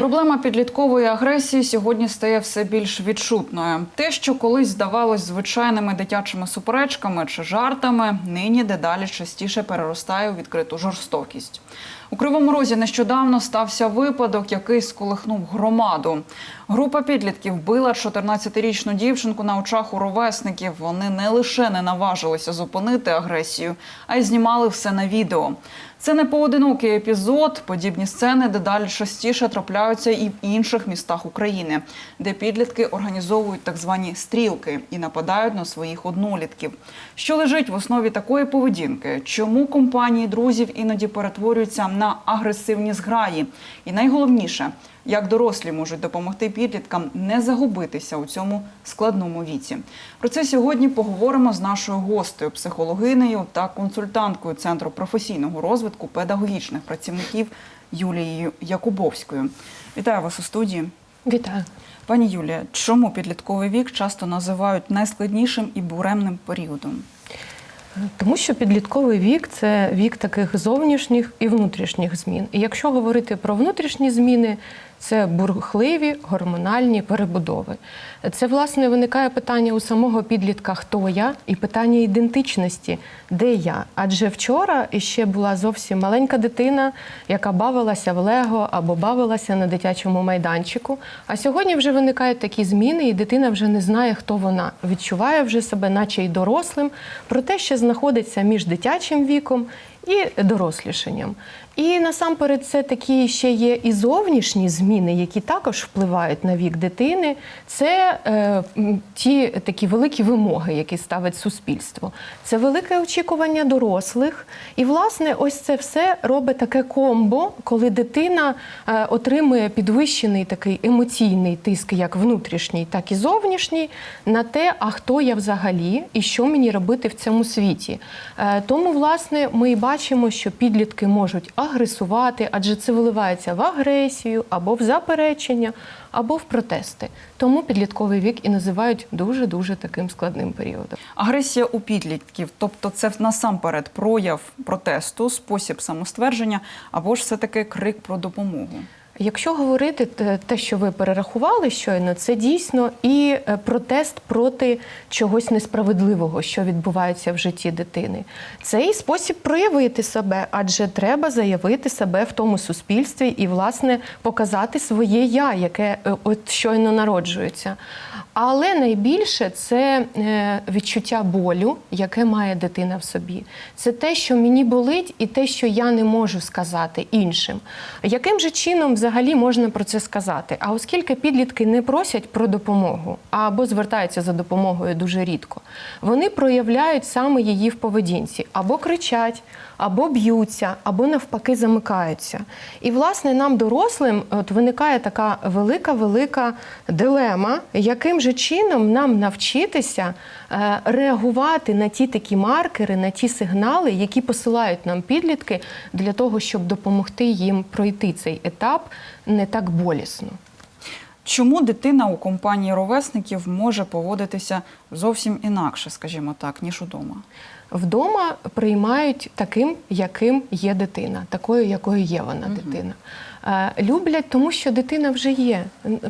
Проблема підліткової агресії сьогодні стає все більш відчутною. Те, що колись здавалось звичайними дитячими суперечками чи жартами, нині дедалі частіше переростає у відкриту жорстокість. У Кривому Розі нещодавно стався випадок, який сколихнув громаду. Група підлітків била 14-річну дівчинку на очах у ровесників. Вони не лише не наважилися зупинити агресію, а й знімали все на відео. Це не поодинокий епізод. Подібні сцени дедалі частіше трапляються і в інших містах України, де підлітки організовують так звані стрілки і нападають на своїх однолітків. Що лежить в основі такої поведінки? Чому компанії друзів іноді перетворюються на агресивні зграї? І найголовніше, як дорослі можуть допомогти підліткам не загубитися у цьому складному віці. Про це сьогодні поговоримо з нашою гостею, психологинею та консультанткою Центру професійного розвитку педагогічних працівників Юлією Якубовською. Вітаю вас у студії. Вітаю. Пані Юлія, чому підлітковий вік часто називають найскладнішим і буремним періодом? Тому що підлітковий вік це вік таких зовнішніх і внутрішніх змін. І якщо говорити про внутрішні зміни, це бурхливі гормональні перебудови. Це власне виникає питання у самого підлітка, хто я, і питання ідентичності, де я. Адже вчора ще була зовсім маленька дитина, яка бавилася в Лего або бавилася на дитячому майданчику. А сьогодні вже виникають такі зміни, і дитина вже не знає, хто вона. Відчуває вже себе, наче й дорослим, проте ще знаходиться між дитячим віком і дорослішанням. І насамперед це такі ще є і зовнішні зміни, які також впливають на вік дитини. Це е, ті такі великі вимоги, які ставить суспільство. Це велике очікування дорослих. І, власне, ось це все робить таке комбо, коли дитина е, отримує підвищений такий емоційний тиск, як внутрішній, так і зовнішній, на те, а хто я взагалі і що мені робити в цьому світі. Е, тому, власне, ми і бачимо, що підлітки можуть агресувати, адже це виливається в агресію або в заперечення, або в протести. Тому підлітковий вік і називають дуже дуже таким складним періодом. Агресія у підлітків, тобто це насамперед прояв протесту, спосіб самоствердження, або ж все таки крик про допомогу. Якщо говорити те- що ви перерахували щойно, це дійсно і е, протест проти чогось несправедливого, що відбувається в житті дитини. Це і спосіб проявити себе, адже треба заявити себе в тому суспільстві і, власне, показати своє я, яке е, от щойно народжується. Але найбільше це е, відчуття болю, яке має дитина в собі. Це те, що мені болить, і те, що я не можу сказати іншим. Яким же чином взагалі можна про це сказати? А оскільки підлітки не просять про допомогу або звертаються за допомогою дуже рідко, вони проявляють саме її в поведінці або кричать, або б'ються, або навпаки замикаються. І власне нам, дорослим, от виникає така велика, велика дилема, яким же чином нам навчитися е, реагувати на ті такі маркери, на ті сигнали, які посилають нам підлітки для того, щоб допомогти їм пройти цей етап не так болісно. Чому дитина у компанії ровесників може поводитися зовсім інакше, скажімо так, ніж удома? Вдома приймають таким, яким є дитина, такою, якою є вона дитина. Е, Люблять, тому що дитина вже є.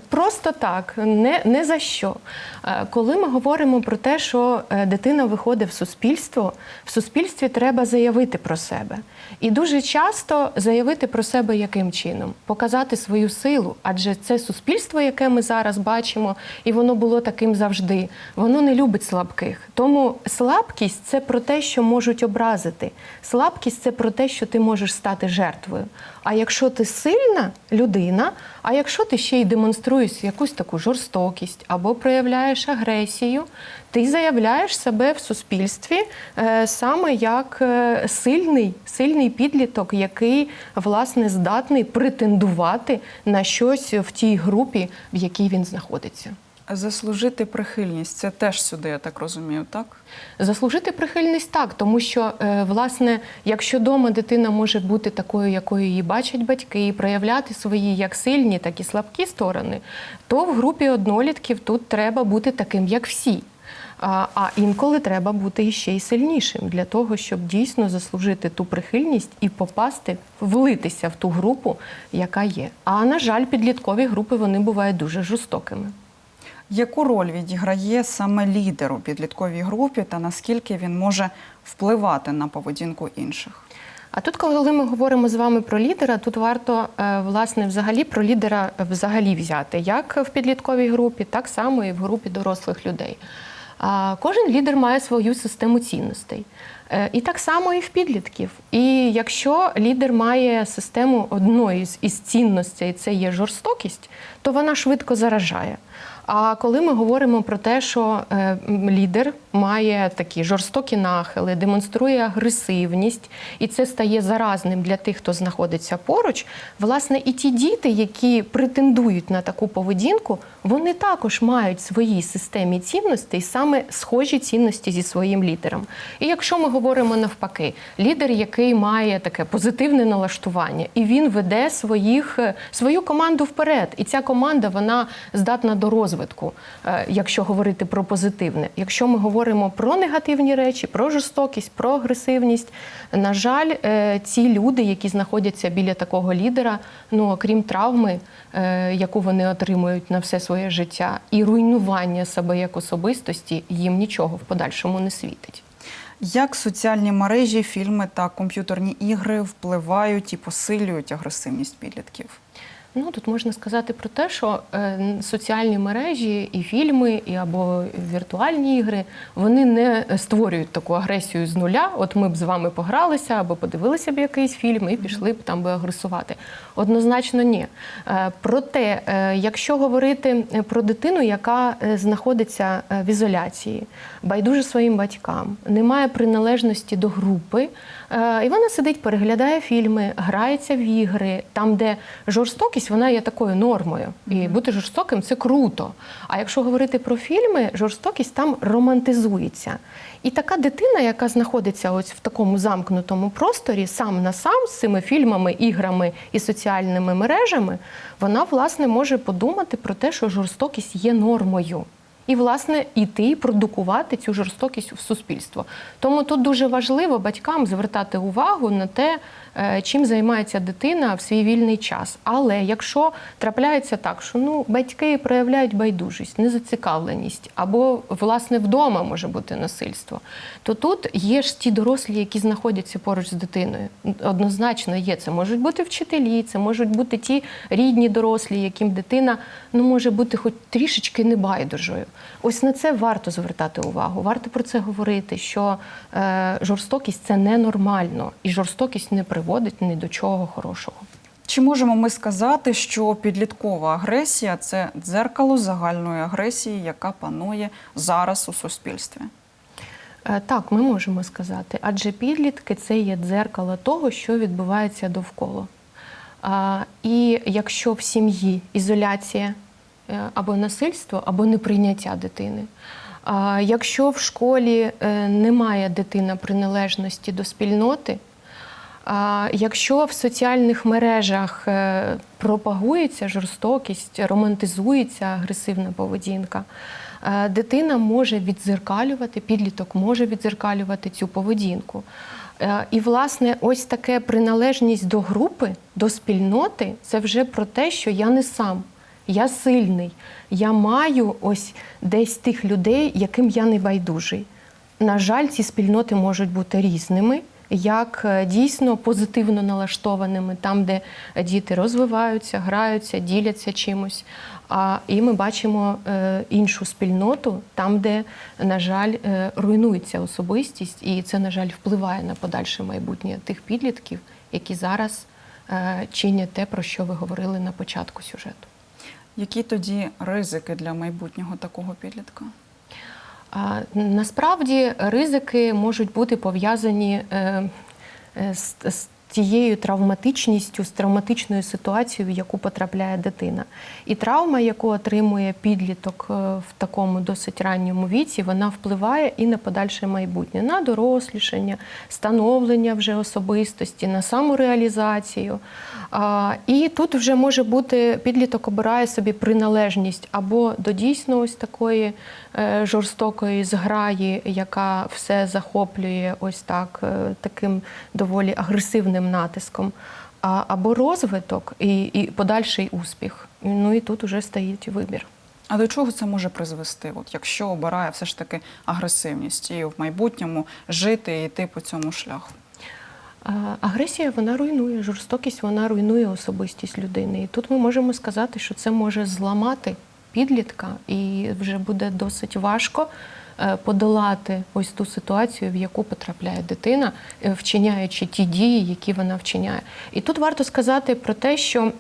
Просто так, не, не за що. Е, Коли ми говоримо про те, що е, дитина виходить в суспільство, в суспільстві треба заявити про себе. І дуже часто заявити про себе яким чином? Показати свою силу, адже це суспільство, яке ми зараз бачимо, і воно було таким завжди. Воно не любить слабких. Тому слабкість це про те, що можуть образити. Слабкість це про те, що ти можеш стати жертвою. А якщо ти сильна людина, а якщо ти ще й демонструєш якусь таку жорстокість або проявляєш агресію, ти заявляєш себе в суспільстві е, саме як е, сильний, сильний підліток, який власне здатний претендувати на щось в тій групі, в якій він знаходиться. Заслужити прихильність це теж сюди, я так розумію, так? Заслужити прихильність так, тому що, е, власне, якщо вдома дитина може бути такою, якою її бачать батьки, і проявляти свої як сильні, так і слабкі сторони, то в групі однолітків тут треба бути таким, як всі. А інколи треба бути ще й сильнішим для того, щоб дійсно заслужити ту прихильність і попасти, влитися в ту групу, яка є. А на жаль, підліткові групи вони бувають дуже жорстокими. Яку роль відіграє саме лідер у підлітковій групі та наскільки він може впливати на поведінку інших? А тут, коли ми говоримо з вами про лідера, тут варто е, власне взагалі про лідера взагалі взяти, як в підлітковій групі, так само і в групі дорослих людей. Кожен лідер має свою систему цінностей. Е, І так само і в підлітків. І якщо лідер має систему одної з- цінностей, це є жорстокість, то вона швидко заражає. А коли ми говоримо про те, що е, лідер має такі жорстокі нахили, демонструє агресивність, і це стає заразним для тих, хто знаходиться поруч, власне, і ті діти, які претендують на таку поведінку, вони також мають в своїй системі цінностей саме схожі цінності зі своїм лідером. І якщо ми говоримо навпаки, лідер, який має таке позитивне налаштування, і він веде своїх, е, свою команду вперед, і ця команда вона здатна до розвитку, е, якщо говорити про позитивне. Якщо ми говоримо про негативні речі, про жорстокість, про агресивність, на жаль, е, ці люди, які знаходяться біля такого лідера, ну окрім травми, е, яку вони отримують на все своє життя, і руйнування себе як особистості, їм нічого в подальшому не світить. Як соціальні мережі, фільми та комп'ютерні ігри впливають і посилюють агресивність підлітків? Ну тут можна сказати про те, що е, соціальні мережі і фільми, і або віртуальні ігри вони не створюють таку агресію з нуля. От ми б з вами погралися або подивилися б якийсь фільм і пішли б там би агресувати. Однозначно, ні. Е, Проте, е, якщо говорити про дитину, яка е, знаходиться е, в ізоляції, байдуже своїм батькам, не має приналежності до групи, е, і вона сидить, переглядає фільми, грається в ігри, там, де жорстокість, вона є такою нормою. І бути жорстоким це круто. А якщо говорити про фільми, жорстокість там романтизується. І така дитина, яка знаходиться ось в такому замкнутому просторі, сам на сам з цими фільмами, іграми і соціальними мережами, вона власне може подумати про те, що жорстокість є нормою. І, власне, іти продукувати цю жорстокість в суспільство. Тому тут дуже важливо батькам звертати увагу на те, е, чим займається дитина в свій вільний час. Але якщо трапляється так, що ну батьки проявляють байдужість, незацікавленість, або власне вдома може бути насильство, то тут є ж ті дорослі, які знаходяться поруч з дитиною. Однозначно є. Це можуть бути вчителі, це можуть бути ті рідні дорослі, яким дитина ну може бути хоч трішечки небайдужою. Ось на це варто звертати увагу. Варто про це говорити, що е, жорстокість це ненормально, і жорстокість не приводить ні до чого хорошого. Чи можемо ми сказати, що підліткова агресія це дзеркало загальної агресії, яка панує зараз у суспільстві? Е, Так, ми можемо сказати, адже підлітки це є дзеркало того, що відбувається довкола. І якщо в сім'ї ізоляція або насильство, або неприйняття дитини. Якщо в школі е, немає дитина приналежності до спільноти, якщо в соціальних мережах е, пропагується жорстокість, романтизується агресивна поведінка, е, дитина може відзеркалювати, підліток може відзеркалювати цю поведінку. Е, І, власне, ось таке приналежність до групи, до спільноти це вже про те, що я не сам. Я сильний, я маю ось десь тих людей, яким я не байдужий. На жаль, ці спільноти можуть бути різними, як е, дійсно позитивно налаштованими, там, де діти розвиваються, граються, діляться чимось. А і ми бачимо е, іншу спільноту, там, де, на жаль, е, руйнується особистість, і це, на жаль, впливає на подальше майбутнє тих підлітків, які зараз чинять те, про що ви говорили на початку сюжету. Які тоді ризики для майбутнього такого підлітка? Насправді ризики можуть бути пов'язані е, е, з тією травматичністю, з травматичною ситуацією, в яку потрапляє дитина. І травма, яку отримує підліток е, в такому досить ранньому віці, вона впливає і на подальше майбутнє, на дорослішання, становлення вже особистості, на самореалізацію. І тут вже може бути підліток обирає собі приналежність або до дійсно ось такої е, жорстокої зграї, яка все захоплює ось так, е, таким доволі агресивним натиском, а, або розвиток і, і подальший успіх. Ну і тут вже стоїть вибір. А до чого це може призвести? От якщо обирає все ж таки агресивність і в майбутньому жити і йти по цьому шляху? Агресія вона руйнує, жорстокість вона руйнує особистість людини. І тут ми можемо сказати, що це може зламати підлітка, і вже буде досить важко подолати ось ту ситуацію, в яку потрапляє дитина, е, вчиняючи ті дії, які вона вчиняє. І тут варто сказати про те, що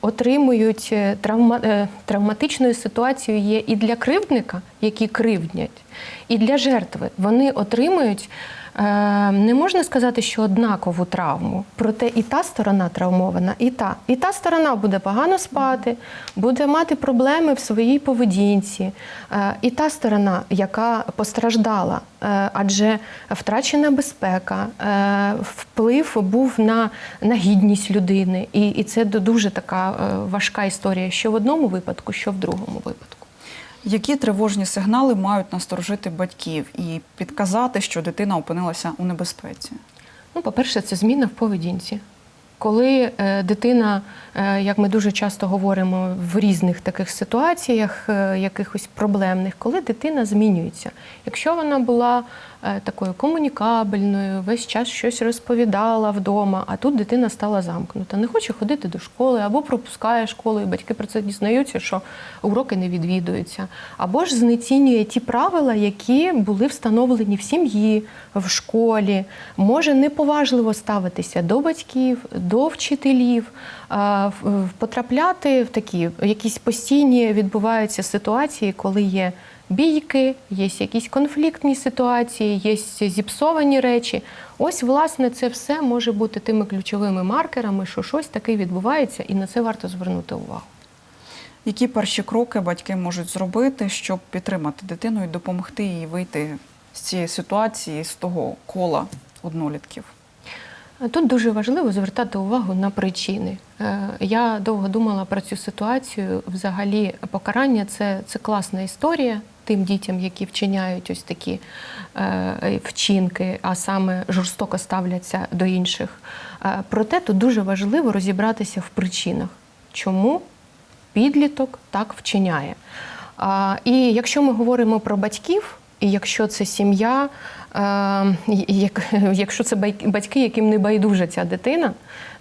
отримують е, травма, е, травматичною ситуацією є і для кривдника, які кривднять, і для жертви. Вони отримують. Е, Не можна сказати, що однакову травму, проте і та сторона травмована, і та. І та сторона буде погано спати, буде мати проблеми в своїй поведінці. Е, І та сторона, яка постраждала, Е, адже втрачена безпека, вплив був на, на гідність людини. І, і це дуже така важка історія, що в одному випадку, що в другому випадку. Які тривожні сигнали мають насторожити батьків і підказати, що дитина опинилася у небезпеці? Ну, по-перше, це зміна в поведінці. Коли е, дитина, е, як ми дуже часто говоримо в різних таких ситуаціях, е, якихось проблемних, коли дитина змінюється. Якщо вона була такою комунікабельною, весь час щось розповідала вдома, а тут дитина стала замкнута, не хоче ходити до школи або пропускає школу, і батьки про це дізнаються, що уроки не відвідуються, або ж знецінює ті правила, які були встановлені в сім'ї, в школі, може неповажливо ставитися до батьків, до вчителів, потрапляти в такі якісь постійні відбуваються ситуації, коли є бійки, є якісь конфліктні ситуації, є зіпсовані речі. Ось, власне, це все може бути тими ключовими маркерами, що щось таке відбувається, і на це варто звернути увагу. Які перші кроки батьки можуть зробити, щоб підтримати дитину і допомогти їй вийти з цієї ситуації, з того кола однолітків? Тут дуже важливо звертати увагу на причини. Е, Я довго думала про цю ситуацію. Взагалі, покарання це, це класна історія тим дітям, які вчиняють ось такі е, вчинки, а саме жорстоко ставляться до інших. Е, Проте тут дуже важливо розібратися в причинах, чому підліток так вчиняє. І якщо ми говоримо про батьків, і якщо це сім'я, е, якщо це батьки, яким не байдужа ця дитина,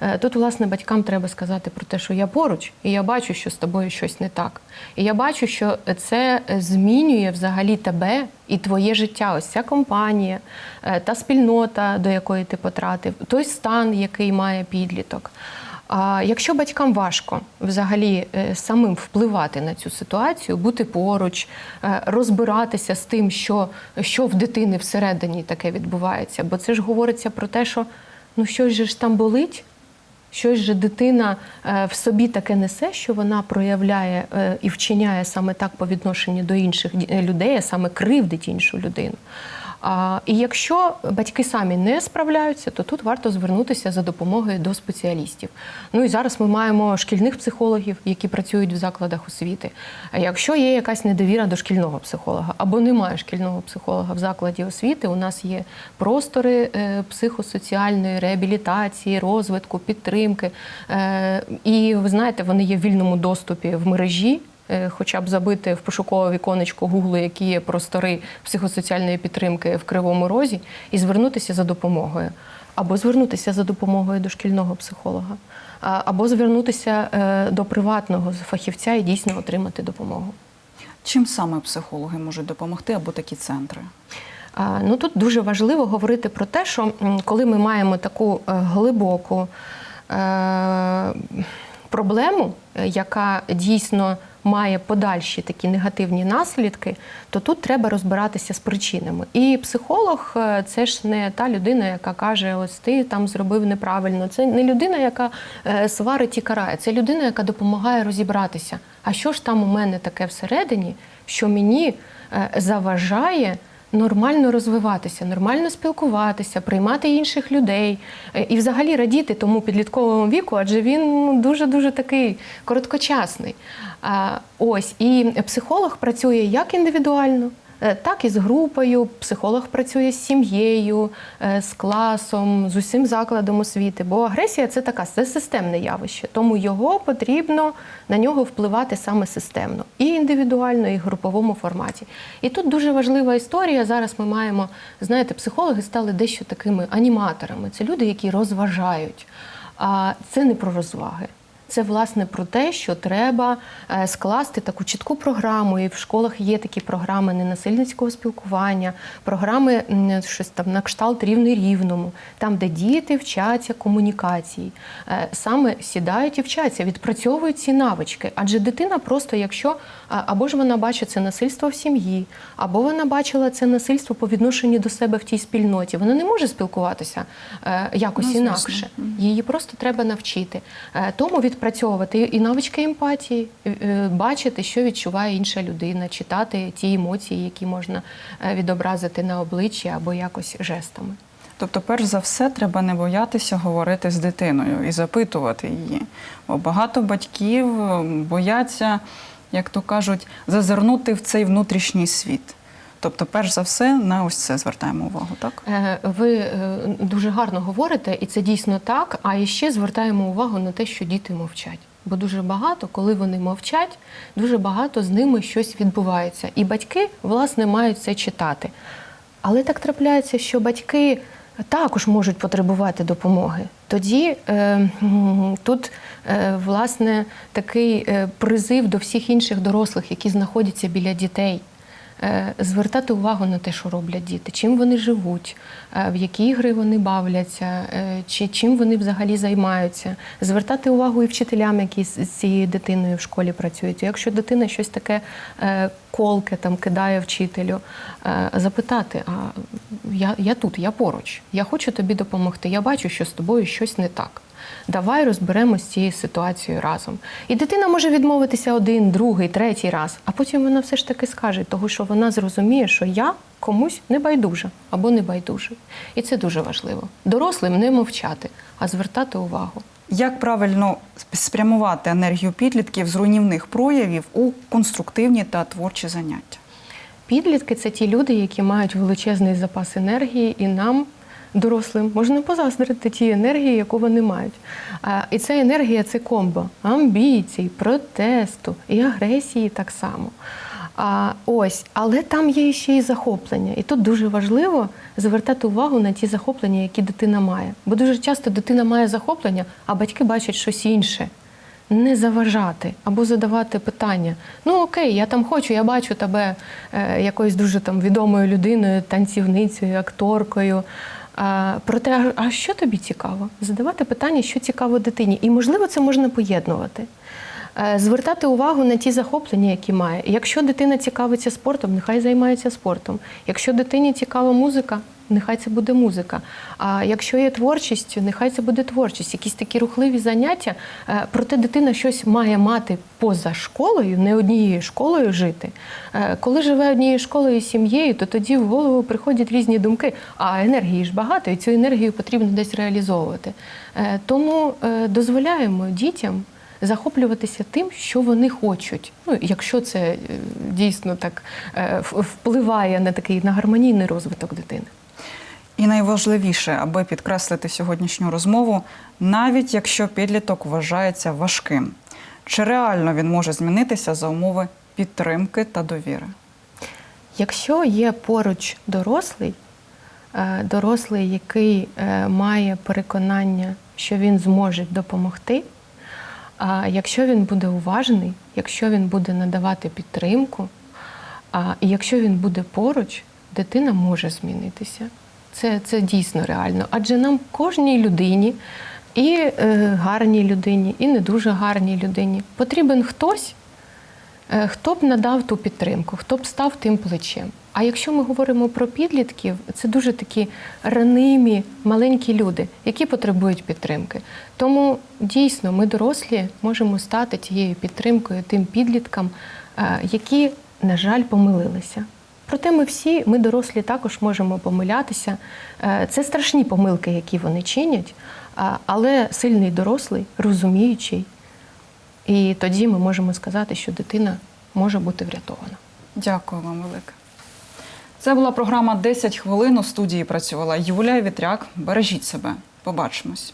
е, тут, власне, батькам треба сказати про те, що я поруч, і я бачу, що з тобою щось не так. І я бачу, що це змінює взагалі тебе і твоє життя. Ось ця компанія, е, та спільнота, до якої ти потратив, той стан, який має підліток. А якщо батькам важко взагалі е, самим впливати на цю ситуацію, бути поруч, е, розбиратися з тим, що, що в дитини всередині таке відбувається, бо це ж говориться про те, що ну щось же ж там болить, щось же дитина е, в собі таке несе, що вона проявляє і вчиняє саме так по відношенню до інших людей, а саме кривдить іншу людину. І якщо батьки самі не справляються, то тут варто звернутися за допомогою до спеціалістів. Ну і зараз ми маємо шкільних психологів, які працюють в закладах освіти. А якщо є якась недовіра до шкільного психолога або немає шкільного психолога в закладі освіти, у нас є простори е, психосоціальної реабілітації, розвитку, підтримки. Е, І ви знаєте, вони є в вільному доступі в мережі. Е, Хоча б забити в пошукове віконечко Гуглу, які є простори психосоціальної підтримки в Кривому Розі, і звернутися за допомогою. Або звернутися за допомогою до шкільного психолога, або звернутися е, до приватного фахівця і дійсно отримати допомогу. Чим саме психологи можуть допомогти або такі центри? Ну тут дуже важливо говорити про те, що коли ми маємо таку е, глибоку проблему, яка дійсно має подальші такі негативні наслідки, то тут треба розбиратися з причинами. І психолог е, це ж не та людина, яка каже: ось ти там зробив неправильно. Це не людина, яка е, сварить і карає. Це людина, яка допомагає розібратися. А що ж там у мене таке всередині, що мені е, заважає нормально розвиватися, нормально спілкуватися, приймати інших людей е, і взагалі радіти тому підлітковому віку, адже він ну, дуже-дуже такий короткочасний. Ось і психолог працює як індивідуально. Е, Так і з групою, психолог працює з сім'єю, е, з класом, з усім закладом освіти. Бо агресія це така це системне явище, тому його потрібно на нього впливати саме системно, і індивідуально, і в груповому форматі. І тут дуже важлива історія. Зараз ми маємо, знаєте, психологи стали дещо такими аніматорами. Це люди, які розважають. А це не про розваги. Це власне про те, що треба е, скласти таку чітку програму. І в школах є такі програми ненасильницького спілкування, програми щось там на кшталт рівний рівному, там, де діти вчаться комунікації, Е, саме сідають і вчаться, відпрацьовують ці навички. Адже дитина просто, якщо або ж вона бачить це насильство в сім'ї, або вона бачила це насильство по відношенню до себе в тій спільноті, вона не може спілкуватися е, якось Ну, інакше. Її просто треба навчити. Е, Тому відпрацьовувати і навички емпатії, е, е, бачити, що відчуває інша людина, читати ті емоції, які можна е, відобразити на обличчі або якось жестами. Тобто, перш за все, треба не боятися говорити з дитиною і запитувати її. Бо багато батьків бояться, як то кажуть, зазирнути в цей внутрішній світ. Тобто, перш за все, на ось це звертаємо увагу, так? Е, Ви е, дуже гарно говорите, і це дійсно так. А іще звертаємо увагу на те, що діти мовчать. Бо дуже багато, коли вони мовчать, дуже багато з ними щось відбувається. І батьки, власне, мають це читати. Але так трапляється, що батьки також можуть потребувати допомоги. Тоді е, тут, е, власне, такий е, призив до всіх інших дорослих, які знаходяться біля дітей. Е, звертати увагу на те, що роблять діти, чим вони живуть, е, в які ігри вони бавляться, е, чи чим вони взагалі займаються, звертати увагу і вчителям, які з цією дитиною в школі працюють. Якщо дитина щось таке колке там кидає вчителю, запитати: а я, я тут, я поруч, я хочу тобі допомогти. Я бачу, що з тобою щось не так. Давай розберемось з цією ситуацією разом. І дитина може відмовитися один, другий, третій раз, а потім вона все ж таки скаже, тому що вона зрозуміє, що я комусь не байдужа або не байдужий. І це дуже важливо. Дорослим не мовчати, а звертати увагу. Як правильно спрямувати енергію підлітків з руйнівних проявів у конструктивні та творчі заняття? Підлітки це ті люди, які мають величезний запас енергії, і нам, дорослим, можна позаздрити тій енергії, яку вони мають. А, І ця енергія це комбо амбіцій, протесту і агресії так само. А, ось, але там є ще й захоплення. І тут дуже важливо звертати увагу на ті захоплення, які дитина має. Бо дуже часто дитина має захоплення, а батьки бачать щось інше не заважати або задавати питання. Ну окей, я там хочу, я бачу тебе е, якоюсь дуже там відомою людиною, танцівницею, акторкою. А, проте, а- а що тобі цікаво? Задавати питання, що цікаво дитині. І можливо, це можна поєднувати. Е, Звертати увагу на ті захоплення, які має. Якщо дитина цікавиться спортом, нехай займається спортом. Якщо дитині цікава музика, нехай це буде музика. А якщо є творчість, нехай це буде творчість. Якісь такі рухливі заняття. Е, Проте дитина щось має мати поза школою, не однією школою жити. Е, Коли живе однією школою сім'єю, то тоді в голову приходять різні думки. А енергії ж багато, і цю енергію потрібно десь реалізовувати. Е, Тому дозволяємо дітям захоплюватися тим, що вони хочуть. Ну, якщо це дійсно так впливає на такий на гармонійний розвиток дитини. І найважливіше, аби підкреслити сьогоднішню розмову, навіть якщо підліток вважається важким, чи реально він може змінитися за умови підтримки та довіри? Якщо є поруч дорослий, е, дорослий, який е, має переконання, що він зможе допомогти, якщо він буде уважний, якщо він буде надавати підтримку, і якщо він буде поруч, дитина може змінитися. Це, це дійсно реально. Адже нам кожній людині, і е, гарній людині, і не дуже гарній людині потрібен хтось, Е, Хто б надав ту підтримку, хто б став тим плечем. А якщо ми говоримо про підлітків, це дуже такі ранимі, маленькі люди, які потребують підтримки. Тому дійсно ми дорослі можемо стати тією підтримкою тим підліткам, е, які, на жаль, помилилися. Проте ми всі, ми дорослі, також можемо помилятися. Е, Це страшні помилки, які вони чинять, але сильний дорослий, розуміючий. І тоді ми можемо сказати, що дитина може бути врятована. Дякую вам велике. Це була програма «10 хвилин. У студії працювала Юлія Вітряк. Бережіть себе. Побачимось.